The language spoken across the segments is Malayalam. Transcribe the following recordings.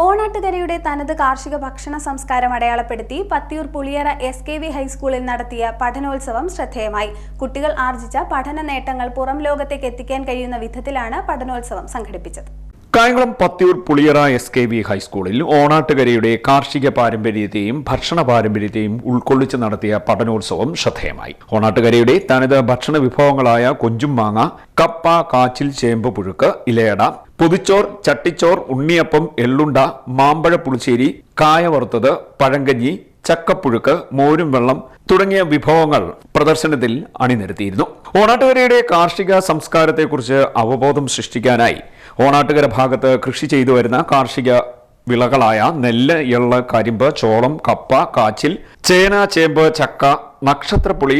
ഓണാട്ടുകരയുടെ തനത് കാർഷിക ഭക്ഷണ സംസ്കാരം അടയാളപ്പെടുത്തി Pathiyoor Puliyara S K V ഹൈസ്കൂളിൽ നടത്തിയ പഠനോത്സവം ശ്രദ്ധേയമായി. കുട്ടികൾ ആർജിച്ച പഠന നേട്ടങ്ങൾ പുറം ലോകത്തേക്ക് എത്തിക്കാൻ കഴിയുന്ന വിധത്തിലാണ് പഠനോത്സവം സംഘടിപ്പിച്ചത്. Kayamkulam Pathiyoor Puliyara S K V ഹൈസ്കൂളിൽ ഓണാട്ടുകരയുടെ കാർഷിക പാരമ്പര്യത്തെയും ഭക്ഷണ പാരമ്പര്യത്തെയും ഉൾക്കൊള്ളിച്ച് നടത്തിയ പഠനോത്സവം ശ്രദ്ധേയമായി. ഓണാട്ടുകരയുടെ തനത് ഭക്ഷണ വിഭവങ്ങളായ കൊഞ്ചും മാങ്ങ കപ്പ കാച്ചിൽ ചേമ്പ് പുഴുക്ക് ഇലയട പൊതിച്ചോർ ചട്ടിച്ചോർ ഉണ്ണിയപ്പം എള്ളുണ്ട മാമ്പഴ പുളിശ്ശേരി കായ വറുത്തത് പഴങ്കഞ്ഞി ചക്കപ്പുഴുക്ക് മോരും വെള്ളം തുടങ്ങിയ വിഭവങ്ങൾ പ്രദർശനത്തിൽ അണിനിരത്തിയിരുന്നു. ഓണാട്ടുകരയുടെ കാർഷിക സംസ്കാരത്തെക്കുറിച്ച് അവബോധം സൃഷ്ടിക്കാനായി ഓണാട്ടുകര ഭാഗത്ത് കൃഷി ചെയ്തു വരുന്ന കാർഷിക വിളകളായ നെല്ല് എള്ള് കരിമ്പ് ചോളം കപ്പ കാച്ചിൽ ചേന ചേമ്പ് ചക്ക നക്ഷത്രപ്പുളി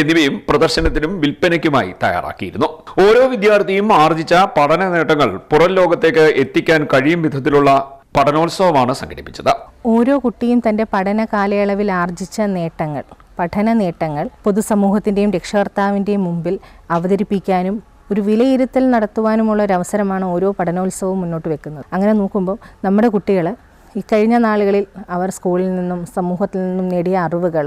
എന്നിവയും പ്രദർശനത്തിനും വിൽപ്പനയ്ക്കുമായി തയ്യാറാക്കിയിരുന്നു. ഓരോ വിദ്യാർത്ഥിയും ആർജിച്ച പഠന നേട്ടങ്ങൾ പുറം ലോകത്തേക്ക് എത്തിക്കാൻ കഴിയും വിധത്തിലുള്ള പഠനോത്സവമാണ് സംഘടിപ്പിച്ചത്. ഓരോ കുട്ടിയും തന്റെ പഠന കാലയളവിൽ ആർജിച്ച നേട്ടങ്ങൾ പഠന നേട്ടങ്ങൾ പൊതുസമൂഹത്തിന്റെയും രക്ഷകർത്താവിന്റെയും മുമ്പിൽ അവതരിപ്പിക്കാനും ഒരു വിലയിരുത്തൽ നടത്തുവാനുമുള്ള ഒരു അവസരമാണ് ഓരോ പഠനോത്സവവും മുന്നോട്ട് വെക്കുന്നത്. അങ്ങനെ നോക്കുമ്പോൾ നമ്മുടെ കുട്ടികൾ ഈ കഴിഞ്ഞ നാളുകളിൽ അവർ സ്കൂളിൽ നിന്നും സമൂഹത്തിൽ നിന്നും നേടിയ അറിവുകൾ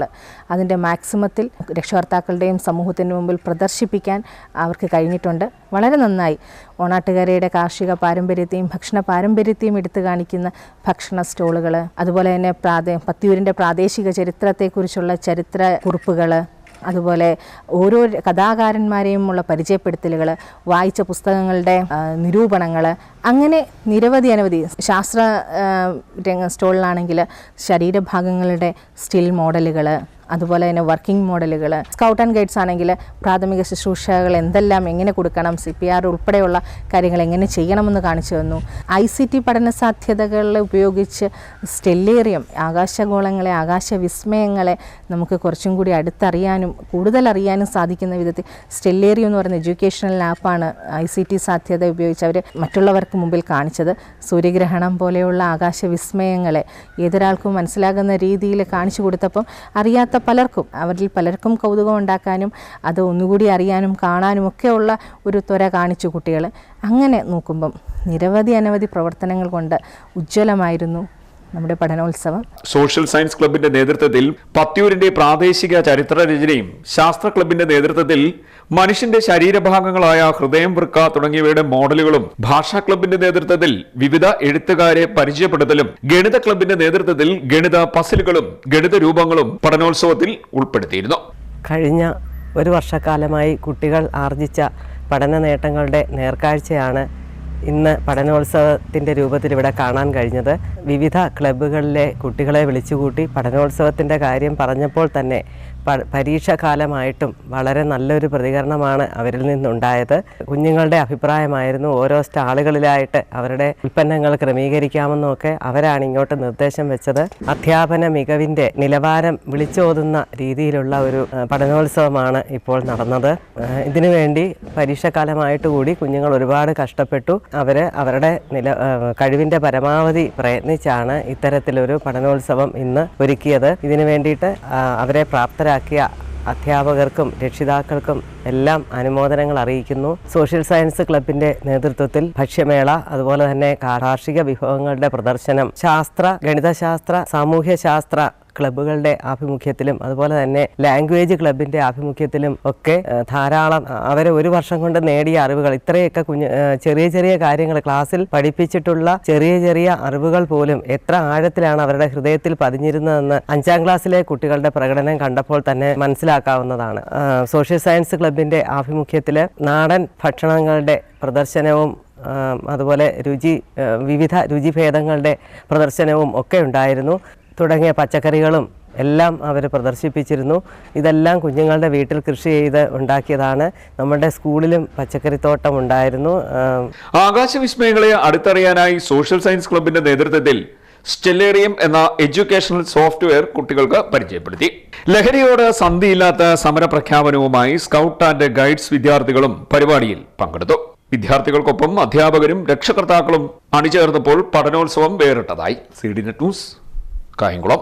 അതിന്റെ മാക്സിമത്തിൽ രക്ഷകർത്താക്കളുടെയും സമൂഹത്തിന്റെ മുമ്പിൽ പ്രദർശിപ്പിക്കാൻ അവർക്ക് കഴിഞ്ഞിട്ടുണ്ട്. വളരെ നന്നായി. ഓണാട്ടുകരയുടെ കാർഷിക പാരമ്പര്യത്തെയും ഭക്ഷണ പാരമ്പര്യത്തെയും എടുത്തു കാണിക്കുന്ന ഭക്ഷണ സ്റ്റോളുകൾ അതുപോലെ തന്നെ പ്രാദേ പത്തിയൂരിന്റെ പ്രാദേശിക ചരിത്രത്തെക്കുറിച്ചുള്ള ചരിത്ര കുറിപ്പുകൾ അതുപോലെ ഓരോ കഥാകാരന്മാരെയും ഉള്ള പരിചയപ്പെടുത്തലുകൾ വായിച്ച പുസ്തകങ്ങളുടെ നിരൂപണങ്ങൾ അങ്ങനെ നിരവധി അനവധി ശാസ്ത്ര രംഗ സ്റ്റോളിലാണെങ്കിൽ ശരീരഭാഗങ്ങളുടെ സ്റ്റിൽ മോഡലുകൾ അതുപോലെ തന്നെ വർക്കിംഗ് മോഡലുകൾ സ്കൗട്ട് ആൻഡ് ഗൈഡ്സ് ആണെങ്കിൽ പ്രാഥമിക ശുശ്രൂഷകൾ എന്തെല്ലാം എങ്ങനെ കൊടുക്കണം സി പി ആർ ഉൾപ്പെടെയുള്ള കാര്യങ്ങൾ എങ്ങനെ ചെയ്യണമെന്ന് കാണിച്ചു തന്നു. ഐ സി ടി പഠന സാധ്യതകൾ ഉപയോഗിച്ച് സ്റ്റെല്ലേറിയം ആകാശഗോളങ്ങളെ ആകാശ വിസ്മയങ്ങളെ നമുക്ക് കുറച്ചും കൂടി അടുത്തറിയാനും കൂടുതൽ അറിയാനും സാധിക്കുന്ന വിധത്തിൽ സ്റ്റെല്ലേറിയം എന്ന് പറയുന്ന എഡ്യൂക്കേഷണൽ ആപ്പാണ് ഐ സി ടി സാധ്യത ഉപയോഗിച്ച് അവർ മറ്റുള്ളവർക്ക് മുമ്പിൽ കാണിച്ചത്. സൂര്യഗ്രഹണം പോലെയുള്ള ആകാശ വിസ്മയങ്ങളെ ഏതൊരാൾക്കും മനസ്സിലാകുന്ന രീതിയിൽ കാണിച്ചു കൊടുത്തപ്പം അറിയാത്ത പലർക്കും അവരിൽ പലർക്കും കൗതുകം ഉണ്ടാക്കാനും അത് ഒന്നുകൂടി അറിയാനും കാണാനും ഒക്കെയുള്ള ഒരു ത്വര കാണിച്ചു കുട്ടികൾ അങ്ങനെ നോക്കുമ്പം നിരവധി അനവധി പ്രവർത്തനങ്ങൾ കൊണ്ട് ഉജ്ജ്വലമായിരുന്നു നമ്മുടെ പഠനോത്സവം. സോഷ്യൽ സയൻസ് ക്ലബിന്റെ നേതൃത്വത്തിൽ പത്യൂരിന്റെ പ്രാദേശിക ചരിത്ര രചനയും ശാസ്ത്ര ക്ലബിന്റെ നേതൃത്വത്തിൽ മനുഷ്യന്റെ ശരീരഭാഗങ്ങളായ ഹൃദയം വൃക്ക തുടങ്ങിയവയുടെ മോഡലുകളും ഭാഷാ ക്ലബിന്റെ നേതൃത്വത്തിൽ വിവിധ എഴുത്തുകാരെ പരിചയപ്പെടുത്തലും ഗണിത ക്ലബിന്റെ നേതൃത്വത്തിൽ ഗണിത പസിലുകളും ഗണിത രൂപങ്ങളും പഠനോത്സവത്തിൽ ഉൾപ്പെടുത്തിയിരുന്നു. കഴിഞ്ഞ ഒരു വർഷക്കാലമായി കുട്ടികൾ ആർജിച്ച പഠന നേട്ടങ്ങളുടെ നേർക്കാഴ്ചയാണ് ഇന്ന് പഠനോത്സവത്തിന്റെ രൂപത്തിൽ ഇവിടെ കാണാൻ കഴിഞ്ഞത്. വിവിധ ക്ലബ്ബുകളിലെ കുട്ടികളെ വിളിച്ചുകൂട്ടി പഠനോത്സവത്തിന്റെ കാര്യം പറഞ്ഞപ്പോൾ തന്നെ പരീക്ഷാകാലമായിട്ടും വളരെ നല്ലൊരു പ്രതികരണമാണ് അവരിൽ നിന്നുണ്ടായത്. കുഞ്ഞുങ്ങളുടെ അഭിപ്രായമായിരുന്നു ഓരോ സ്റ്റാളുകളിലായിട്ട് അവരുടെ ഉൽപ്പന്നങ്ങൾ ക്രമീകരിക്കാമെന്നൊക്കെ അവരാണ് ഇങ്ങോട്ട് നിർദ്ദേശം വെച്ചത്. അധ്യാപന മികവിന്റെ നിലവാരം വിളിച്ചോതുന്ന രീതിയിലുള്ള ഒരു പഠനോത്സവമാണ് ഇപ്പോൾ നടന്നത്. ഇതിനുവേണ്ടി ഇതിനു വേണ്ടി പരീക്ഷാകാലമായിട്ട് കൂടി കുഞ്ഞുങ്ങൾ ഒരുപാട് കഷ്ടപ്പെട്ടു. അവർ അവരുടെ നില കഴിവിന്റെ പരമാവധി പ്രയത്നിച്ചാണ് ഇത്തരത്തിലൊരു പഠനോത്സവം ഇന്ന് ഒരുക്കിയത്. ഇതിനു വേണ്ടിയിട്ട് അവരെ അവരെ പ്രാപ്തരാക്കിയ അധ്യാപകർക്കും രക്ഷിതാക്കൾക്കും എല്ലാം അനുമോദനങ്ങൾ അറിയിക്കുന്നു. സോഷ്യൽ സയൻസ് ക്ലബിന്റെ നേതൃത്വത്തിൽ ഭക്ഷ്യമേള അതുപോലെ തന്നെ കാർഷിക വിഭവങ്ങളുടെ പ്രദർശനം ശാസ്ത്ര ഗണിതശാസ്ത്ര സാമൂഹ്യശാസ്ത്ര ക്ലബ്ബുകളുടെ ആഭിമുഖ്യത്തിലും അതുപോലെ തന്നെ ലാംഗ്വേജ് ക്ലബിന്റെ ആഭിമുഖ്യത്തിലും ഒക്കെ ധാരാളം അവരെ ഒരു വർഷം കൊണ്ട് നേടിയ അറിവുകൾ ഇത്രയൊക്കെ കുഞ്ഞ് ചെറിയ ചെറിയ കാര്യങ്ങൾ ക്ലാസ്സിൽ പഠിപ്പിച്ചിട്ടുള്ള ചെറിയ ചെറിയ അറിവുകൾ പോലും എത്ര ആഴത്തിലാണ് അവരുടെ ഹൃദയത്തിൽ പതിഞ്ഞിരുന്നതെന്ന് അഞ്ചാം ക്ലാസ്സിലെ കുട്ടികളുടെ പ്രകടനം കണ്ടപ്പോൾ തന്നെ മനസ്സിലാക്കാവുന്നതാണ്. സോഷ്യൽ സയൻസ് ക്ലബിന്റെ ആഭിമുഖ്യത്തിൽ നാടൻ ഭക്ഷണങ്ങളുടെ പ്രദർശനവും അതുപോലെ രുചി വിവിധ രുചിഭേദങ്ങളുടെ പ്രദർശനവും ഒക്കെ ഉണ്ടായിരുന്നു. തുടങ്ങിയ പച്ചക്കറികളും എല്ലാം അവർ പ്രദർശിപ്പിച്ചിരുന്നു. ഇതെല്ലാം കുഞ്ഞുങ്ങളുടെ വീട്ടിൽ കൃഷി ചെയ്ത് ഉണ്ടാക്കിയതാണ്. നമ്മുടെ സ്കൂളിലും പച്ചക്കറിത്തോട്ടം ഉണ്ടായിരുന്നു. ആകാശ ആകാശവിസ്മയങ്ങളെ അടുത്തറിയാനായി സോഷ്യൽ സയൻസ് ക്ലബിന്റെ നേതൃത്വത്തിൽ സ്റ്റെല്ലേറിയം എന്ന എഡ്യൂക്കേഷണൽ സോഫ്റ്റ്വെയർ കുട്ടികൾക്ക് പരിചയപ്പെടുത്തി. ലഹരിയോട് സന്ധിയില്ലാത്ത സമരപ്രഖ്യാപനവുമായി സ്കൗട്ട് ആൻഡ് ഗൈഡ്സ് വിദ്യാർത്ഥികളും പരിപാടിയിൽ പങ്കെടുത്തു. വിദ്യാർത്ഥികൾക്കൊപ്പം അധ്യാപകരും രക്ഷകർത്താക്കളും അണിചേർന്നപ്പോൾ പഠനോത്സവം വേറിട്ടതായി. C D net news Kayamkulam